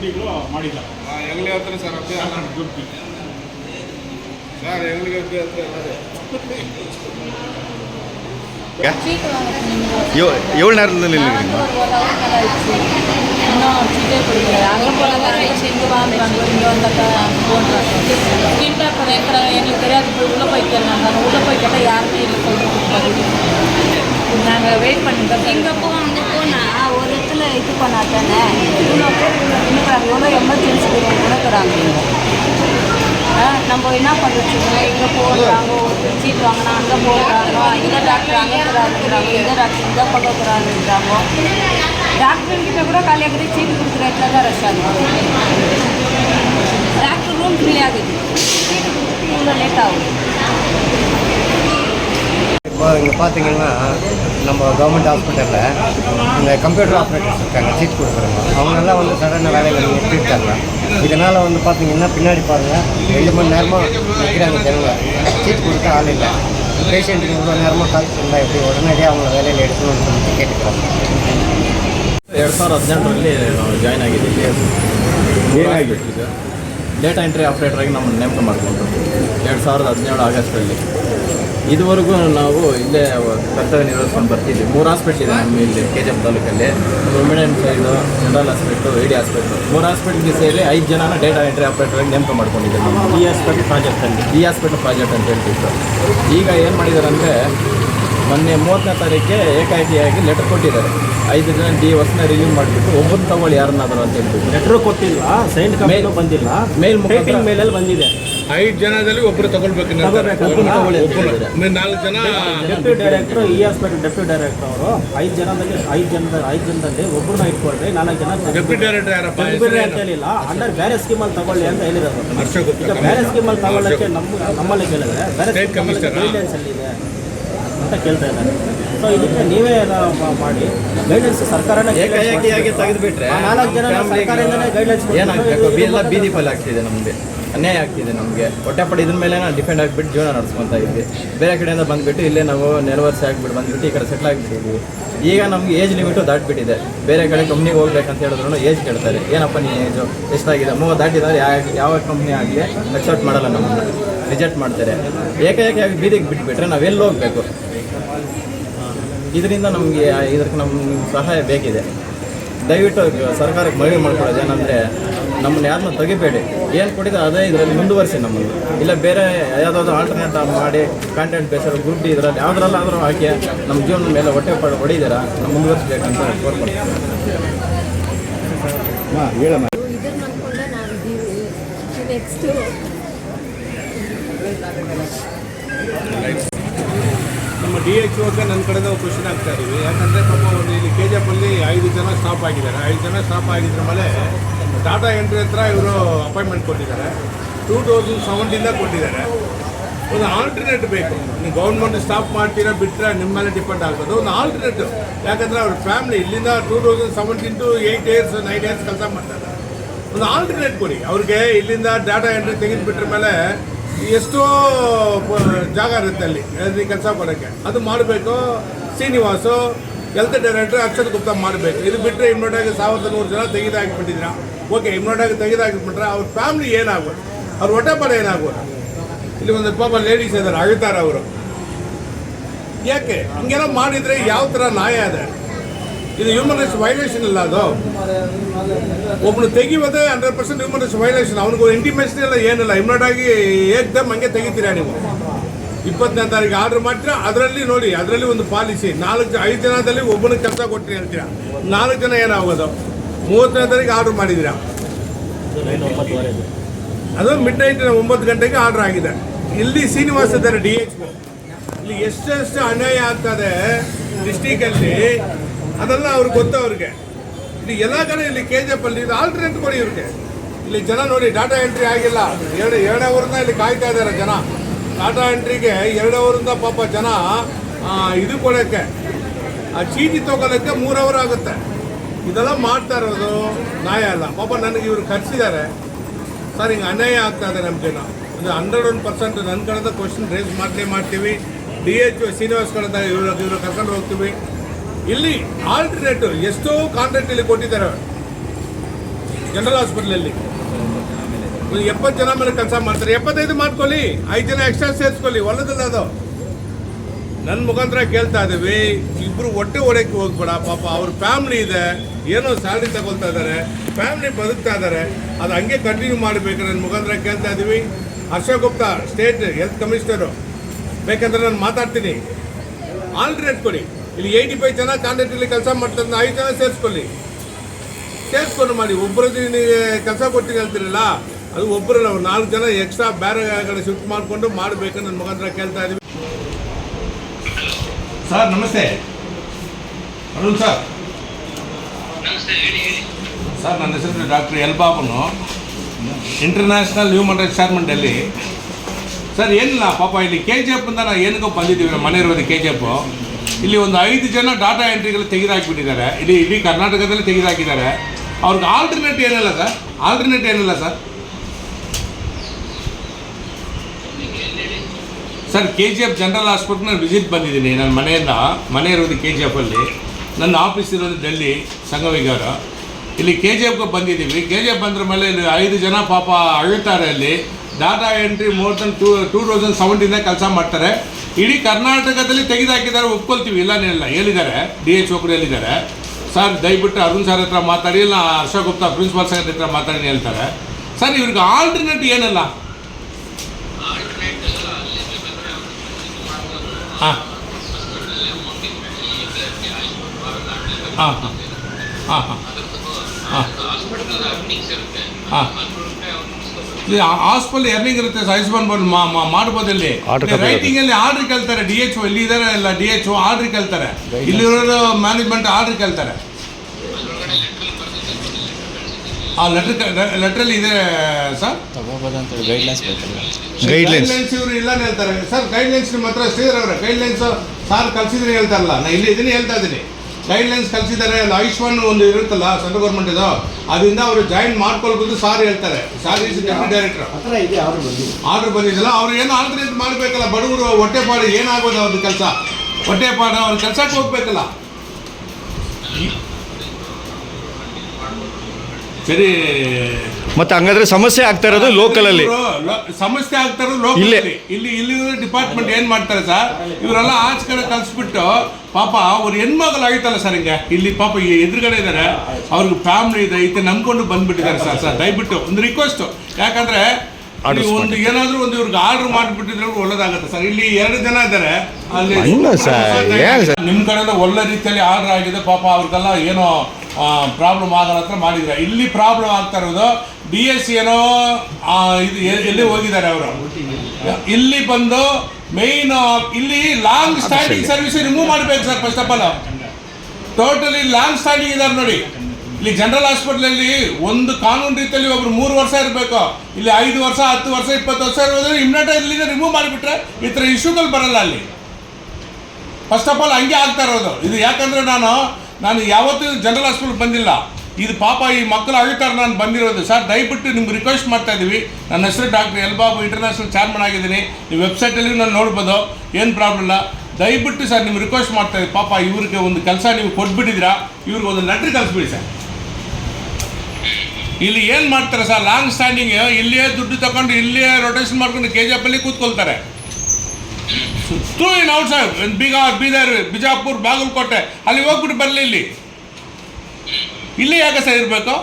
ಗೊತ್ತಿಲ್ಲ ಗ್ರೂಪ್ ಡಿಗಳು ಮಾಡಿದ್ದಾರೆ ಹೆಂಗ್ಲಿ ಹೇಳ್ತಾರೆ ಸರ್ ಅಭ್ಯಾಸ ಗ್ರೂಪ್ ಡಿ ಸರ್ ಹೆಂಗ್ಲಿ ಅಭ್ಯಾಸ ಅದೇ சீட்டு வாங்க எவ் எவ்வளோ நேரத்தில் நில்லுங்க இன்னும் சீட்டே கொடுக்கல அங்கே எமர்ஜென்சி கொடுக்குறாங்க நம்ம என்ன பண்ணுறது? இங்கே போடுறாங்க ஒரு சீட் வாங்கினா அங்கே போடுறாங்க இந்த டாக்டர் அங்கே இருக்கிறாங்க இந்த டாக்டர் இந்த பக்கம் இருக்கிறாங்க டாக்டர் கிட்ட கூட காலியாகுது சீட் கொடுக்குற இடத்துல தான் ரஷ் ஆகுது. டாக்டர் ரூம் ஃப்ரீ ஆகுது. சீட்டு கொடுக்குறதுக்கு இவ்வளோ லேட் ஆகுது. இப்போ இங்கே பார்த்தீங்கன்னா நம்ம கவர்மெண்ட் ஹாஸ்பிட்டலில் இந்த கம்ப்யூட்டர் ஆப்ரேட்டர்ஸ் இருக்காங்க சீட் கொடுக்குறவங்க அவங்கெல்லாம் வந்து சடனாக வேலைகளை நிறுத்திட்டாங்க இதனால் வந்து பார்த்தீங்கன்னா பின்னாடி பாருங்கள் ரெண்டு மணி நேரமாக நிற்கிறாங்க ஜனங்க சீட் கொடுக்க ஆள் இல்லை பேஷண்ட்டுக்கு இவ்வளோ நேரமாக கால் பண்ணால் எப்படி உடனடியாக அவங்கள வேலையில் எடுக்கணும்னு சொல்லிட்டு கேட்டுக்கிறாங்க ಎರಡು ಸಾವಿರದ ಹದಿನೆಂಟರಲ್ಲಿ ನಾವು ಜಾಯ್ನ್ ಆಗಿದ್ದೀವಿ ಏನಾಗಿತ್ತು ಡೇಟಾ ಎಂಟ್ರಿ ಆಪ್ರೇಟರಾಗಿ ನಮ್ಮನ್ನು ನೇಮಕ ಮಾಡಿಕೊಂಡ್ರು ಎರಡು ಸಾವಿರದ ಹದಿನೇಳು ಆಗಸ್ಟಲ್ಲಿ ಇದುವರೆಗೂ ನಾವು ಇಲ್ಲೇ ಕರ್ತವ್ಯ ನಿರ್ವಹಿಸ್ಕೊಂಡು ಬರ್ತಿದ್ವಿ. ಮೂರು ಹಾಸ್ಪಿಟ್ಲ್ ಇದೆ ನಮ್ಮ ಇಲ್ಲಿ ಕೆ ಜಿ ಎಫ್ ತಾಲೂಕಲ್ಲಿ. Women side general hospital I D hospital ಮೂರು ಹಾಸ್ಪಿಟ್ಲ್ಗೆ ಸೇರಿ ಐದು ಜನ ಡೇಟಾ ಎಂಟ್ರಿ ಆಪ್ರೇಟರಾಗಿ ನೇಮಕ ಮಾಡ್ಕೊಂಡಿದ್ದೀವಿ. ಈ ಹಾಸ್ಪಿಟ್ಲ್ ಪ್ರಾಜೆಕ್ಟ್ ಪ್ರಾಜೆಕ್ಟಲ್ಲಿ ಈ ಹಾಸ್ಪಿಟ್ಲ್ ಪ್ರಾಜೆಕ್ಟ್ ಅಂತ ಹೇಳ್ತಿತ್ತು ಈಗ ಏನು ಮಾಡಿದ್ದಾರೆ ಅಂದರೆ ಮೊನ್ನೆ ಮೂವತ್ತನೇ ತಾರೀಕಿಗೆ ಏಕಾಏಕಿಯಾಗಿ ಲೆಟರ್ ಕೊಟ್ಟಿದ್ದಾರೆ. ಐದು ಜನ ಡಿ ಹೊಸನ ರಿಲೀವ್ ಮಾಡಿಬಿಟ್ಟು ಒಬ್ಬರು ತಗೊಳ್ಳಿ ಯಾರನ್ನಾದ್ರು ಅಂತ ಹೇಳ್ಬಿಟ್ಟು. ಲೆಟ್ರ್ ಕೊಟ್ಟಿಲ್ಲ ಸೈನ್ ಮೇಲ್ ಬಂದಿಲ್ಲ. ಮೇಲ್ ಟೈಪಿಂಗ್ ಮೇಲಲ್ಲಿ ಬಂದಿದೆ. ಐದು ಜನದಲ್ಲಿ ಒಬ್ಬರು ತಗೊಳ್ಬೇಕು ನಾಲ್ಕು ಜನ ಡೆಪ್ಯೂಟಿ ಡೈರೆಕ್ಟರ್ ಇ ಹಾಸ್ಪಿಟಲ್ ಡೆಪ್ಯೂಟಿ ಡೈರೆಕ್ಟರ್ ಅವರು ಐದು ಜನದಲ್ಲಿ ಐದು ಜನದ ಐದು ಜನದಲ್ಲಿ ಒಬ್ಬರನ್ನ ಇಟ್ಕೊಳ್ರಿ ನಾಲ್ಕು ಜನ ಡೆಪ್ಯೂಟಿ ಡೈರೆಕ್ಟರ್ ಯಾರಪ್ಪ? ಅಂತ ಹೇಳಿಲ್ಲ. ಅಂಡರ್ ಬೇರೆ ಸ್ಕೀಮಲ್ಲಿ ತಗೊಳ್ಳಿ ಅಂತ ಹೇಳಿರೋದು. ಈಗ ಬೇರೆ ಸ್ಕೀಮಲ್ಲಿ ತಗೊಳ್ಳೋಕ್ಕೆ ನಮ್ಮ ನಮ್ಮಲ್ಲಿ ಕೇಳಿದ್ರೆ ಬೇರೆ ಸ್ಕೀಮಲ್ಲಿ ಗೈಡ್ಲೈನ್ಸ್ ಗೈಡ್ಲೈನ್ಸ್ ಎಲ್ಲಿದೆ ಅಂತ ಕೇಳ್ತಾ ಇದ್ದಾರೆ. ಸೊ ಇದಕ್ಕೆ ನೀವೇ ಮಾಡಿ ಗೈಡ್ಲೈನ್ಸ್ ಸರ್ಕಾರನೇ ಏಕಾಏಕಿಯಾಗಿ ತೆಗೆದುಬಿಟ್ರೆ ನಾಲ್ಕು ಜನ ಸರ್ಕಾರದಿಂದನೇ ಗೈಡ್ಲೈನ್ಸ್. ಏನಾಗಬೇಕು? ಎಲ್ಲ ಬೀದಿ ಆಗ್ತಿದೆ ನಮಗೆ. ಅನ್ಯಾಯ ಆಗ್ತಿದೆ ನಮಗೆ. ಹೊಟ್ಟೆಪಡಿ ಇದ್ರ ಮೇಲೆ ನಾವು ಡಿಪೆಂಡ್ ಆಗಿಬಿಟ್ಟು ಜೀವನ ನಡೆಸ್ಕೊತಾ ಇದ್ವಿ. ಬೇರೆ ಕಡೆಯಿಂದ ಬಂದುಬಿಟ್ಟು ಇಲ್ಲೇ ನಾವು ನೆಲವರ್ಸೆ ಆಗಿಬಿಟ್ಟು ಬಂದುಬಿಟ್ಟು ಈ ಕಡೆ ಸೆಟ್ಲ್ ಆಗಿಬಿಟ್ಟಿದ್ವಿ. ಈಗ ನಮಗೆ ಏಜ್ ಲಿಮಿಟು ದಾಟ್ಬಿಟ್ಟಿದೆ. ಬೇರೆ ಕಡೆ ಕಂಪ್ನಿಗೆ ಹೋಗ್ಬೇಕಂತ ಹೇಳಿದ್ರು ಏಜ್ ಕೇಳ್ತಾರೆ. ಏನಪ್ಪ ನೀ ಏಜು ಎಷ್ಟಾಗಿದೆ? ಮೂವತ್ತು ದಾಟಿದ್ದಾರೆ ಯಾವ ಯಾವ ಕಂಪ್ನಿ ಆಗಲಿ ಅಕ್ಸೆಪ್ಟ್ ಮಾಡಲ್ಲ ನಮ್ಮನ್ನು. ರಿಜೆಕ್ಟ್ ಮಾಡ್ತಾರೆ. ಏಕಾಏಕಿಯಾಗಿ ಬೀದಿಗೆ ಬಿಟ್ಬಿಟ್ರೆ ನಾವು ಎಲ್ಲಿ ಹೋಗಬೇಕು? ಇದರಿಂದ ನಮಗೆ ಇದಕ್ಕೆ ನಮ್ಮ ಸಹಾಯ ಬೇಕಿದೆ. ದಯವಿಟ್ಟು ಸರ್ಕಾರಕ್ಕೆ ಮನವಿ ಮಾಡ್ಕೊಳ್ಳೋದು ಏನಂದರೆ ನಮ್ಮನ್ನು ಯಾರನ್ನೂ ತೆಗಿಬೇಡಿ. ಏನು ಕೊಟ್ಟಿದೆ ಅದೇ ಇದರಲ್ಲಿ ಮುಂದುವರಿಸಿ ನಮ್ಮನ್ನು. ಇಲ್ಲ ಬೇರೆ ಯಾವುದಾದ್ರು ಆಲ್ಟರ್ನೇಟ್ ಮಾಡಿ ಕಾಂಟೆಂಟ್ ಬೇಸರ ಗ್ರೂಪ್ ಇದರಲ್ಲಿ ಯಾವುದ್ರಲ್ಲಾದರೂ ಹಾಕಿ ನಮ್ಮ ಜೀವನದ ಮೇಲೆ ಹೊಟ್ಟೆ ಪಡ ಹೊಡಿದಿರ ನಾವು ಮುಂದುವರಿಸಬೇಕಂತ ನಾವಿದ್ದೀವಿ ನೆಕ್ಸ್ಟು ನಮ್ಮ ಡಿ ಎಚ್ ಓಕೆ ನನ್ನ ಕಡೆ ನಾವು ಕ್ವಶನ್ ಆಗ್ತಾ ಇದ್ದೀವಿ ಯಾಕಂದರೆ ಪಾಪ ಒಂದು ಇಲ್ಲಿ ಕೆ ಜಿ ಎಫಲ್ಲಿ ಐದು ಜನ ಸ್ಟಾಪ್ ಆಗಿದ್ದಾರೆ. ಐದು ಜನ ಸ್ಟಾಪ್ ಆಗಿದ್ರ ಮೇಲೆ ಡಾಟಾ ಎಂಟ್ರಿ ಹತ್ರ ಇವರು ಅಪಾಯಿಂಟ್ಮೆಂಟ್ ಕೊಟ್ಟಿದ್ದಾರೆ. ಟೂ ತೌಸಂಡ್ ಸೆವೆಂಟಿಂದ ಕೊಟ್ಟಿದ್ದಾರೆ. ಒಂದು ಆಲ್ಟರ್ನೇಟ್ ಬೇಕು. ನೀವು ಗೌರ್ಮೆಂಟ್ ಸ್ಟಾಪ್ ಮಾಡ್ತೀರಾ ಬಿಟ್ಟರೆ ನಿಮ್ಮ ಮೇಲೆ ಡಿಪೆಂಡ್ ಆಗ್ಬೋದು. ಒಂದು ಆಲ್ಟರ್ನೇಟ್ ಯಾಕಂದರೆ ಅವ್ರ ಫ್ಯಾಮಿಲಿ ಇಲ್ಲಿಂದ two thousand seventeen to eight years nine years ಕೆಲಸ ಮಾಡ್ತಾರೆ. ಒಂದು ಆಲ್ಟರ್ನೇಟ್ ಕೊಡಿ. ಅವ್ರಿಗೆ ಇಲ್ಲಿಂದ ಡಾಟಾ ಎಂಟ್ರಿ ತೆಗೆದುಬಿಟ್ರ ಮೇಲೆ ಎಷ್ಟೋ ಜಾಗ ಇರುತ್ತೆ ಅಲ್ಲಿ ಅಲ್ಲಿ ಕೆಲಸ ಕೊಡೋಕ್ಕೆ. ಅದು ಮಾಡಬೇಕು, ಶ್ರೀನಿವಾಸು ಹೆಲ್ತ್ ಡೈರೆಕ್ಟರ್ ಅಕ್ಷರ ಗುಪ್ತಾ ಮಾಡಬೇಕು. ಇದು ಬಿಟ್ಟರೆ ಇಮ್ನೋಟಾಗಿ ಸಾವಿರದ ನೂರು ಜನ ತೆಗೆದಾಕಿಬಿಟ್ಟಿದ್ರ ಓಕೆ ಇಮ್ನೋಟಾಗಿ ತೆಗೆದಾಕಿಬಿಟ್ರೆ ಅವ್ರ ಫ್ಯಾಮ್ಲಿ ಏನಾಗ್ಬೋದು ಅವ್ರ ಹೊಟ್ಟೆಪಾಡ ಏನಾಗ್ಬೋದು ಇಲ್ಲಿ ಒಂದು ಪಾಪ ಲೇಡೀಸ್ ಇದ್ದಾರೆ, ಅಳ್ತಾರೆ ಅವರು. ಯಾಕೆ? ಹಂಗೆಲ್ಲ ಮಾಡಿದರೆ ಯಾವ ಥರ ನ್ಯಾಯ ಇದೆ? ಇದು ಹ್ಯೂಮನ್ ರೈಟ್ಸ್ ವೈಲೇಷನ್ ಇಲ್ಲ ಅದು? ಒಬ್ಬನು ತೆಗಿಯೋದೇ hundred percent human rights violation ಅವನಿಗೆ ಇಂಟಿಮೇಷನ್ ಎಲ್ಲ ಏನಿಲ್ಲ. ಇಮ್ಮಿಡಿಯೇಟ್ ಆಗಿ ಏಕ್ದಮ್ ಹಂಗೆ ತೆಗಿತೀರಾ ನೀವು? ಇಪ್ಪತ್ತನೇ ತಾರೀಕು ಆರ್ಡರ್ ಮಾಡ್ತೀರಾ. ಅದರಲ್ಲಿ ನೋಡಿ, ಅದರಲ್ಲಿ ಒಂದು ಪಾಲಿಸಿ ನಾಲ್ಕು ಐದು ಜನದಲ್ಲಿ ಒಬ್ಬನಿಗೆ ಕೆಲಸ ಕೊಟ್ಟಿರಿ ಹೇಳ್ತೀರಾ ನಾಲ್ಕು ಜನ ಏನಾಗೋದು? ಮೂವತ್ತನೇ ತಾರೀಕು ಆರ್ಡರ್ ಮಾಡಿದ್ದೀರಾ? ಅದು ಮಿಡ್ ನೈಟ್ ಒಂಬತ್ತು ಗಂಟೆಗೆ ಆರ್ಡರ್ ಆಗಿದೆ. ಇಲ್ಲಿ ಶ್ರೀನಿವಾಸ ಇದ್ದಾರೆ ಡಿ ಎಚ್ ಇಲ್ಲಿ ಎಷ್ಟೆಷ್ಟು ಅನ್ಯಾಯ ಆಗ್ತದೆ? ಡಿಸ್ಟಿಕಲ್ಲಿ ಅದೆಲ್ಲ ಅವ್ರಿಗೆ ಗೊತ್ತು ಅವ್ರಿಗೆ. ಇಲ್ಲಿ ಎಲ್ಲ ಕಡೆ ಇಲ್ಲಿ ಕೆ ಜಿ ಎಫ್ ಅಲ್ಲಿ ಇದು ಆಲ್ಟರ್ನೇಟ್ ಕೊಡಿ ಇವ್ರಿಗೆ. ಇಲ್ಲಿ ಜನ ನೋಡಿ ಡಾಟಾ ಎಂಟ್ರಿ ಆಗಿಲ್ಲ. ಎರಡು ಎರಡು ಅವರಿಂದ ಇಲ್ಲಿ ಕಾಯ್ತಾ ಇದ್ದಾರೆ ಜನ. ಡಾಟಾ ಎಂಟ್ರಿಗೆ ಎರಡು ಅವರಿಂದ ಪಾಪ ಜನ ಇದು ಕೊಡೋಕ್ಕೆ, ಆ ಚೀಟಿ ತೊಗೊಳಕ್ಕೆ ಮೂರು ಅವರ್ ಆಗುತ್ತೆ. ಇದೆಲ್ಲ ಮಾಡ್ತಾ ಇರೋದು ನ್ಯಾಯ ಅಲ್ಲ. ಪಾಪ ನನಗೆ ಇವರು ಖರ್ಚಿದ್ದಾರೆ ಸರ್, ಹಿಂಗೆ ಅನ್ಯಾಯ ಆಗ್ತಾ ಇದೆ ನಮ್ಮ ಜನ. ಇದು ಹಂಡ್ರೆಡ್ ಒನ್ ಪರ್ಸೆಂಟ್ ನನ್ನ ಕಡೆದ ಕ್ವಶನ್ ರೇಸ್ ಮಾಡಲೇ ಮಾಡ್ತೀವಿ. ಡಿ ಎಚ್ ಶ್ರೀನಿವಾಸ್ ಕಡೆದ ಇವರು ಇವರು ಕರ್ಕೊಂಡು ಹೋಗ್ತೀವಿ. ಇಲ್ಲಿ ಆಲ್ಟರ್ನೇಟಿವ್ ಎಷ್ಟೋ ಕಾಂಟ್ರಾಕ್ಟ್ ಇಲ್ಲಿ ಕೊಟ್ಟಿದ್ದಾರೆ. ಜನರಲ್ ಹಾಸ್ಪಿಟಲಲ್ಲಿ ಎಪ್ಪತ್ತು ಜನ ಮೇಲೆ ಕೆಲಸ ಮಾಡ್ತಾರೆ. ಎಪ್ಪತ್ತೈದು ಮಾಡ್ಕೊಳ್ಳಿ. ಐದು ಜನ ಎಕ್ಸ್ಟ್ರಾ ಸೇರಿಸ್ಕೊಳ್ಳಿ. ಒಳ್ಳೇದಲ್ಲ ಅದು. ನನ್ನ ಮುಖಾಂತರ ಕೇಳ್ತಾ ಇದ್ದೀವಿ. ಇಬ್ಬರು ಹೊಟ್ಟೆ ಹೊಡೆಯಕ್ಕೆ ಹೋಗ್ಬೇಡ. ಪಾಪ ಅವ್ರ ಫ್ಯಾಮ್ಲಿ ಇದೆ. ಏನೋ ಸ್ಯಾಲ್ರಿ ತಗೊಳ್ತಾ ಇದ್ದಾರೆ. ಫ್ಯಾಮ್ಲಿ ಬದುಕ್ತಾ ಇದ್ದಾರೆ. ಅದು ಹಂಗೆ ಕಂಟಿನ್ಯೂ ಮಾಡಬೇಕು ನನ್ನ ಮುಖಾಂತರ ಕೇಳ್ತಾ ಇದ್ದೀವಿ. Ashok Gupta state health commissioner ಬೇಕಂದ್ರೆ ನಾನು ಮಾತಾಡ್ತೀನಿ. ಆಲ್ಟ್ರೇಟ್ ಕೊಡಿ. ಇಲ್ಲಿ ಏಯ್ಟಿ ಫೈವ್ ಜನ ಕಾಂಟ್ರಾಕ್ಟಲ್ಲಿ ಕೆಲಸ ಮಾಡ್ತಾರೆ ಐದು ಜನ ಸೇರಿಸ್ಕೊಳ್ಳಿ. ಸೇರಿಸ್ಕೊಂಡು ಮಾಡಿ ಒಬ್ಬರದ್ದು ನೀವು ಕೆಲಸ ಕೊಟ್ಟಿಗೆ ಹೇಳ್ತಿರಲ್ಲ ಅದು ಒಬ್ಬರಲ್ಲ ಅವ್ರು ನಾಲ್ಕು ಜನ ಎಕ್ಸ್ಟ್ರಾ ಬೇರೆ ಕಡೆ ಶಿಫ್ಟ್ ಮಾಡಿಕೊಂಡು ಮಾಡಬೇಕು ನನ್ನ ಮುಖಾಂತರ ಕೇಳ್ತಾ ಇದ್ದೀವಿ ಸರ್ ನಮಸ್ತೆ. ಅರುಣ್ ಸರ್. ಸರ್ ನನ್ನ ಹೆಸರು doctor L ಬಾಬುನು. International human rights chairman Delhi sir ಏನಿಲ್ಲ ಪಾಪ ಇಲ್ಲಿ ಕೆ ಜಿ ಎಫ್ ಅಂತ ನಾವು ಏನಕ್ಕೋ ಬಂದಿದ್ದೀವಿ ನಮ್ಮ ಮನೆ ಇರೋದು ಕೆ ಜಿ ಎಫ್ ಇಲ್ಲಿ ಒಂದು ಐದು ಜನ ಡಾಟಾ ಎಂಟ್ರಿಗಳು ತೆಗೆದುಹಾಕಿಬಿಟ್ಟಿದ್ದಾರೆ ಇಲ್ಲಿ ಇಡೀ ಕರ್ನಾಟಕದಲ್ಲಿ ತೆಗೆದುಹಾಕಿದ್ದಾರೆ ಅವ್ರಿಗೆ ಆಲ್ಟರ್ನೇಟ್ ಏನಿಲ್ಲ ಸರ್ ಆಲ್ಟರ್ನೇಟ್ ಏನಿಲ್ಲ sir sir K G F general ಹಾಸ್ಪಿಟ್ಲ್ನ visit ಬಂದಿದ್ದೀನಿ. ನನ್ನ ಮನೆಯಿಂದ, ಮನೆ ಇರೋದು ಕೆ ಜಿ ಎಫಲ್ಲಿ ನನ್ನ ಆಫೀಸ್ ಇರೋದು ಡೆಲ್ಲಿ ಸಂಗವಿಗಾರ. ಇಲ್ಲಿ ಕೆ ಜಿ ಎಫ್ಗೆ ಬಂದಿದ್ದೀವಿ. ಕೆ ಜಿ ಎಫ್ ಬಂದ್ರ ಮೇಲೆ ಇಲ್ಲಿ ಐದು ಜನ ಪಾಪ ಅಳ್ತಾರೆ ಅಲ್ಲಿ. Data entry more than two two thousand ಸೆವೆಂಟಿಂದ ಕೆಲಸ ಮಾಡ್ತಾರೆ. ಇಡೀ ಕರ್ನಾಟಕದಲ್ಲಿ ತೆಗೆದುಹಾಕಿದ್ದಾರೆ ಒಪ್ಕೊಳ್ತೀವಿ. ಇಲ್ಲನೇಲ್ಲ ಹೇಳಿದ್ದಾರೆ. ಡಿ ಎಚ್ ಒಬ್ರು ಹೇಳಿದ್ದಾರೆ. ಸರ್, ದಯವಿಟ್ಟು ಅರುಣ್ ಸರ್ ಹತ್ರ ಮಾತಾಡಿ, ಇಲ್ಲ, ಹರ್ಷ ಗುಪ್ತಾ, ಪ್ರಿನ್ಸಿಪಾಲ್ ಸರ್ ಹತ್ರ ಮಾತಾಡಿ ಹೇಳ್ತಾರೆ. ಸರ್, ಇವ್ರಿಗೆ ಆಲ್ಟರ್ನೇಟ್ ಏನಲ್ಲ? ಹಾಂ. ಹಾಂ ಹಾಂ. ಹಾಂ ಹಾಂ. ಹಾಂ. ಹಾಂ. ಹಾಸ್ಪಿಟಲ್ ಎರ್ನಿಂಗ್ ಇರುತ್ತೆ ಸೈಜ್ಬನ್ ಬಂದು ಮಾಡ್ಬೋದು ಇಲ್ಲಿ Order copy ರೈಟಿಂಗ್ ಅಲ್ಲಿ ಆರ್ಡರ್ ಕೇಳ್ತಾರೆ ಡಿ ಎಚ್ ಇಲ್ಲಿ ಇದಾರೆ ಇಲ್ಲ ಡಿ ಎಚ್ ಆರ್ಡರ್ ಕೇಳ್ತಾರೆ. ಇಲ್ಲಿರೋ ಮ್ಯಾನೇಜ್ಮೆಂಟ್ ಆರ್ಡರ್ ಕೇಳ್ತಾರೆ. ಆ ಲೆಟರ್ ಲೆಟ್ರಲ್ಲಿ ಇದೆ ಸರ್ ಗೈಡ್ಲೈನ್ಸ್ ಗೈಡ್ಲೈನ್ಸ್ ಇವರು ಇಲ್ಲ ಹೇಳ್ತಾರೆ. ಸರ್ ಗೈಡ್ಲೈನ್ಸ್ ನಿಮ್ಮ ಹತ್ರ ಶ್ರೀಧರ್ ಅವರೇ ಗೈಡ್ಲೈನ್ಸ್ ಸಾರ್ ಕಲ್ಸಿದ್ರೆ ಹೇಳ್ತಾರಲ್ಲ. ನಾ ಇಲ್ಲಿ ಇದನ್ನೇ ಹೇಳ್ತಾ ಇದ್ದೀನಿ. ಗೈಡ್ಲೈನ್ಸ್ ಕಲಿಸಿದ್ದಾರೆ ಅಲ್ಲಿ ಆಯುಷ್ಮಾನ್ ಒಂದು ಇರುತ್ತಲ್ಲ ಸೆಂಟ್ರಲ್ ಗೌರ್ಮೆಂಟ್ ಇದು. ಅದರಿಂದ ಅವರು ಜಾಯಿನ್ ಮಾಡ್ಕೊಳ್ಬೋದು ಸಾರ್ ಹೇಳ್ತಾರೆ. Sir is deputy director order ಬಂದಿದೆ. ಆರ್ಡರ್ ಬಂದಿದ್ದಲ್ಲ ಅವ್ರು ಏನು ಆಲ್ಟರ್ನೇಟ್ ಮಾಡಬೇಕಲ್ಲ ಬಡವರು ಹೊಟ್ಟೆಪಾಡು ಏನಾಗೋದು ಅವ್ರದ್ದು ಕೆಲಸ? ಹೊಟ್ಟೆಪಾಡು ಅವ್ರ ಕೆಲಸಕ್ಕೆ ಹೋಗ್ಬೇಕಲ್ಲ. ಸರಿ ಮತ್ತೆ ಹಂಗಾದ್ರೆ ಸಮಸ್ಯೆ ಆಗ್ತಾ ಇರೋದು ಲೋಕಲ್ ಅಲ್ಲಿ. ಸಮಸ್ಯೆ ಸಮಸ್ಯೆ ಇರೋದು ಲೋಕಲ್ ಇಲ್ಲೇ. ಇಲ್ಲಿ ಇಲ್ಲಿ ಡಿಪಾರ್ಟ್ಮೆಂಟ್ ಏನ್ ಮಾಡ್ತಾರೆ ಸರ್ ಇವರೆಲ್ಲ ಆಚೆ ಕಡೆ ಕಲ್ಸ್ಬಿಟ್ಟು ಪಾಪ ಅವ್ರ ಹೆಣ್ಮಗಳು ಆಗಿತ್ತಲ್ಲ ಸರ್ ಹಿಂಗೆ? ಇಲ್ಲಿ ಪಾಪ ಈ ಎದುರುಗಡೆ ಇದ್ದಾರೆ ಅವ್ರಿಗೆ ಫ್ಯಾಮಿಲಿ ಇದೆ ಐತೆ ನಂಬ್ಕೊಂಡು ಬಂದ್ಬಿಟ್ಟಿದ್ದಾರೆ ಸರ್ ಸರ್ ದಯವಿಟ್ಟು ಒಂದು ರಿಕ್ವೆಸ್ಟ್ ಯಾಕಂದ್ರೆ ನೀವು ಒಂದು ಏನಾದ್ರೂ ಒಂದು ಇವ್ರಿಗೆ ಆರ್ಡರ್ ಮಾಡಿಬಿಟ್ಟಿದ್ರೆ ಒಳ್ಳೇದಾಗುತ್ತೆ ಸರ್ ಇಲ್ಲಿ ಎರಡು ಜನ ಇದ್ದಾರೆ ಅಲ್ಲಿ ಇಲ್ಲ ಏನ್? ನಿಮ್ಮ ಕಡೆಯಿಂದ ಒಳ್ಳೆ ರೀತಿಯಲ್ಲಿ ಆರ್ಡರ್ ಆಗಿದೆ. ಪಾಪ ಅವ್ರಿಗೆಲ್ಲ ಏನೋ ಪ್ರಾಬ್ಲಮ್ ಆಗೋ ಹತ್ರ ಮಾಡಿದ್ರೆ. ಇಲ್ಲಿ ಪ್ರಾಬ್ಲಮ್ ಆಗ್ತಾ ಇರೋದು ಡಿ ಎಸ್ ಏನೋ ಆ, ಇದು ಎಲ್ಲಿ ಹೋಗಿದ್ದಾರೆ ಅವರು? ಇಲ್ಲಿ ಬಂದು ಮೇಯ್ನ್ ಇಲ್ಲಿ ಲಾಂಗ್ ಸ್ಟ್ಯಾಂಡಿಂಗ್ ಸರ್ವಿಸ್ ರಿಮೂವ್ ಮಾಡಬೇಕು sir first of all totally long standing ಇದ್ದಾರೆ ನೋಡಿ. ಇಲ್ಲಿ ಜನರಲ್ ಹಾಸ್ಪಿಟ್ಲಲ್ಲಿ ಒಂದು ಕಾನೂನು ರೀತಿಯಲ್ಲಿ ಒಬ್ರು ಮೂರು ವರ್ಷ ಇರಬೇಕು. ಇಲ್ಲಿ ಐದು ವರ್ಷ ಹತ್ತು ವರ್ಷ ಇಪ್ಪತ್ತು ವರ್ಷ ಇರೋದ್ರೆ ಇಮ್ಮಿಡಿಯೇಟ್ ಇಲ್ಲಿಂದ ರಿಮೂವ್ ಮಾಡಿಬಿಟ್ರೆ ಈ ಥರ ಇಶ್ಯೂಗಳು ಬರಲ್ಲ ಅಲ್ಲಿ. ಫಸ್ಟ್ ಆಫ್ ಆಲ್ ಹಂಗೆ ಆಗ್ತಾ ಇರೋದು. ಇದು ಯಾಕಂದ್ರೆ ನಾನು ನಾನು ಯಾವತ್ತೂ ಜನರಲ್ ಹಾಸ್ಪಿಟ್ಲ್ ಬಂದಿಲ್ಲ. ಇದು ಪಾಪ ಈ ಮಕ್ಕಳು ಅಳ್ತಾರೆ ನಾನು ಬಂದಿರೋದು. ಸರ್ ದಯವಿಟ್ಟು ನಿಮ್ಗೆ ರಿಕ್ವೆಸ್ಟ್ ಮಾಡ್ತಾ ಇದ್ದೀವಿ ನನ್ನ ಹೆಸರು doctor L Babu international chairman ಆಗಿದ್ದೀನಿ. ಈ ವೆಬ್ಸೈಟಲ್ಲಿ ನಾನು ನೋಡ್ಬೋದು. ಏನು ಪ್ರಾಬ್ಲಮ್ ಇಲ್ಲ. ದಯವಿಟ್ಟು ಸರ್ ನಿಮ್ಗೆ ರಿಕ್ವೆಸ್ಟ್ ಮಾಡ್ತಾ ಇದ್ದೀವಿ ಪಾಪ ಇವ್ರಿಗೆ ಒಂದು ಕೆಲಸ ನೀವು ಕೊಟ್ಬಿಟ್ಟಿದ್ದೀರಾ? ಇವ್ರಿಗೆ ಒಂದು ಲೆಟ್ರ್ ಕಳಿಸ್ಬಿಡಿ ಸರ್ ಇಲ್ಲಿ ಏನು ಮಾಡ್ತಾರೆ ಸರ್ ಲಾಂಗ್ ಸ್ಟ್ಯಾಂಡಿಂಗ್ ಇಲ್ಲಿಯೇ ದುಡ್ಡು ತಗೊಂಡು ಇಲ್ಲಿಯೇ ರೊಟೇಷನ್ ಮಾಡ್ಕೊಂಡು ಕೆ ಜಿ ಎಫಲ್ಲಿ ಕೂತ್ಕೊಳ್ತಾರೆ. ಥ್ರೂ ಇನ್ ಔಟ್ ಸರ್ ಬೀಗ ಬೀದರ್ ಬಿಜಾಪುರ್ ಬಾಗಲಕೋಟೆ ಅಲ್ಲಿ ಹೋಗ್ಬಿಟ್ಟು ಬರಲಿ ಇಲ್ಲಿ. ಇಲ್ಲಿ ಯಾಕೆ ಸರ್ ಇರಬೇಕು